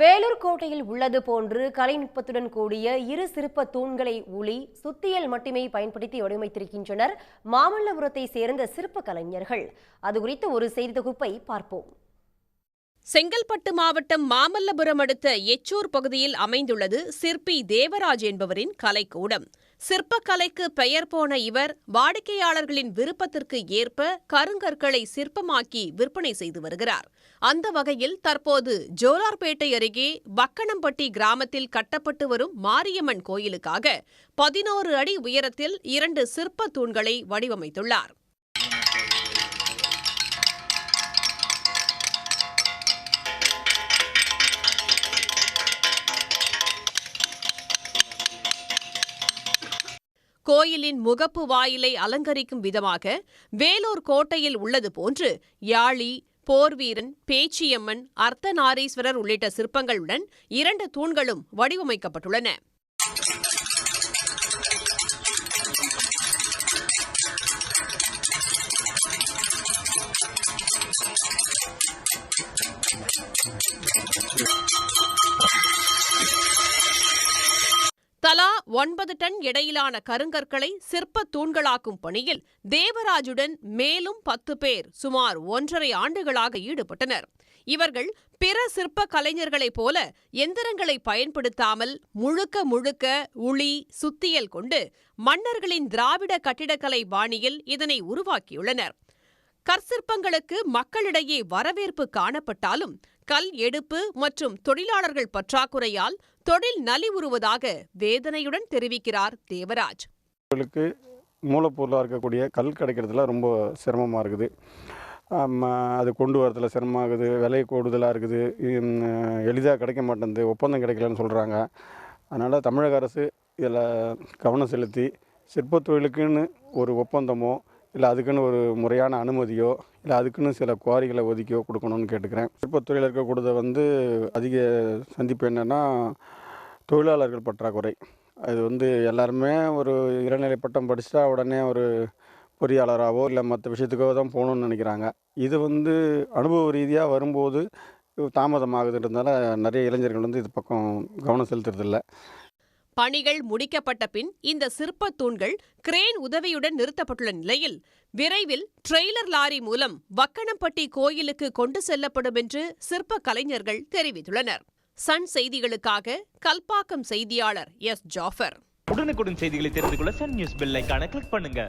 வேலூர் கோட்டையில் உள்ளது போன்று கலைநுட்பத்துடன் கூடிய இரு சிற்ப தூண்களை ஒளி சுத்தியல் மட்டுமே பயன்படுத்தி வடிவமைத்திருக்கின்றனர் மாமல்லபுரத்தை சேர்ந்த சிற்ப கலைஞர்கள். அது குறித்த ஒரு செய்தி தொகுப்பை பார்ப்போம். செங்கல்பட்டு மாவட்டம் மாமல்லபுரம் அடுத்த எச்சூர் பகுதியில் அமைந்துள்ளது சிற்பி தேவராஜ் என்பவரின் கலைக்கூடம். சிற்பக்கலைக்கு பெயர் போன இவர் வாடிக்கையாளர்களின் விருப்பத்திற்கு ஏற்ப கருங்கற்களை சிற்பமாக்கி விற்பனை செய்து வருகிறார். அந்த வகையில் தற்போது ஜோலார்பேட்டை அருகே வக்கணம்பட்டி கிராமத்தில் கட்டப்பட்டு வரும் மாரியம்மன் கோயிலுக்காக பதினோரு அடி உயரத்தில் இரண்டு சிற்ப தூண்களை வடிவமைத்துள்ளார். கோயிலின் முகப்பு வாயிலை அலங்கரிக்கும் விதமாக வேலூர் கோட்டையில் உள்ளது போன்று யாழி போர்வீரன் பேச்சியம்மன் அர்த்தநாரீஸ்வரர் உள்ளிட்ட சிற்பங்களுடன் இரண்டு தூண்களும் வடிவமைக்கப்பட்டுள்ளன. தலா ஒன்பது டன் எடையிலான கருங்கற்களை சிற்ப தூண்களாக்கும் பணியில் தேவராஜுடன் மேலும் பத்து பேர் சுமார் ஒன்றரை ஆண்டுகளாக ஈடுபட்டனர். இவர்கள் பிற சிற்ப கலைஞர்களைப் போல எந்திரங்களை பயன்படுத்தாமல் முழுக்க முழுக்க உளி சுத்தியல் கொண்டு மன்னர்களின் திராவிட கட்டிடக்கலை பாணியில் இதனை உருவாக்கியுள்ளனர். கற்சிற்பங்களுக்கு மக்களிடையே வரவேற்பு காணப்பட்டாலும் கல் எடுப்பு மற்றும் தொழிலாளர்கள் பற்றாக்குறையால் தொழில் நலிவுறுவதாக வேதனையுடன் தெரிவிக்கிறார் தேவராஜ். தொழிலுக்கு மூலப்பொருளாக இருக்கக்கூடிய கல் கிடைக்கிறதுல ரொம்ப சிரமமாக இருக்குது. அது கொண்டு வரதுல சிரமமாகுது விலை கூடுதலாக இருக்குது. எளிதாக கிடைக்க மாட்டேங்குது ஒப்பந்தம் கிடைக்கலன்னு சொல்கிறாங்க அதனால் தமிழக அரசு இதில் கவனம் செலுத்தி சிற்பத் தொழிலுக்குன்னு ஒரு ஒப்பந்தமோ இல்லை அதுக்குன்னு ஒரு முறையான அனுமதியோ இல்லை அதுக்குன்னு சில குவாரிகளை ஒதுக்கியோ கொடுக்கணும்னு கேட்டுக்கிறேன். சிற்பத் தொழிலில் இருக்கக்கூடியதை வந்து அதிக சந்திப்பு என்னென்னா தொழிலாளர்கள் பற்றாக்குறை. அது வந்து எல்லாருமே ஒரு இளநிலை பட்டம் படிச்சுட்டா உடனே ஒரு பொறியாளராகவோ இல்லை மற்ற விஷயத்துக்கோ தான் போகணுன்னு நினைக்கிறாங்க. இது வந்து அனுபவ ரீதியாக வரும்போது தாமதமாகுதுன்றதுனால நிறைய இளைஞர்கள் வந்து இது பக்கம் கவனம் செலுத்துறதில்ல. பணிகள் முடிக்கப்பட்ட பின் இந்த சிற்ப தூண்கள் கிரேன் உதவியுடன் நிறுத்தப்பட்டுள்ள நிலையில் விரைவில் ட்ரெய்லர் லாரி மூலம் வக்கணம்பட்டி கோயிலுக்கு கொண்டு செல்லப்படும் என்று சிற்ப கலைஞர்கள் தெரிவித்துள்ளனர். சன் செய்திகளுக்காக கல்பாக்கம் செய்தியாளர் எஸ் ஜாஃபர். உடனுக்குடன் செய்திகளை தெரிந்து கொள்ள சன் நியூஸ் பெல்லைக்கான கிளிக் பண்ணுங்க.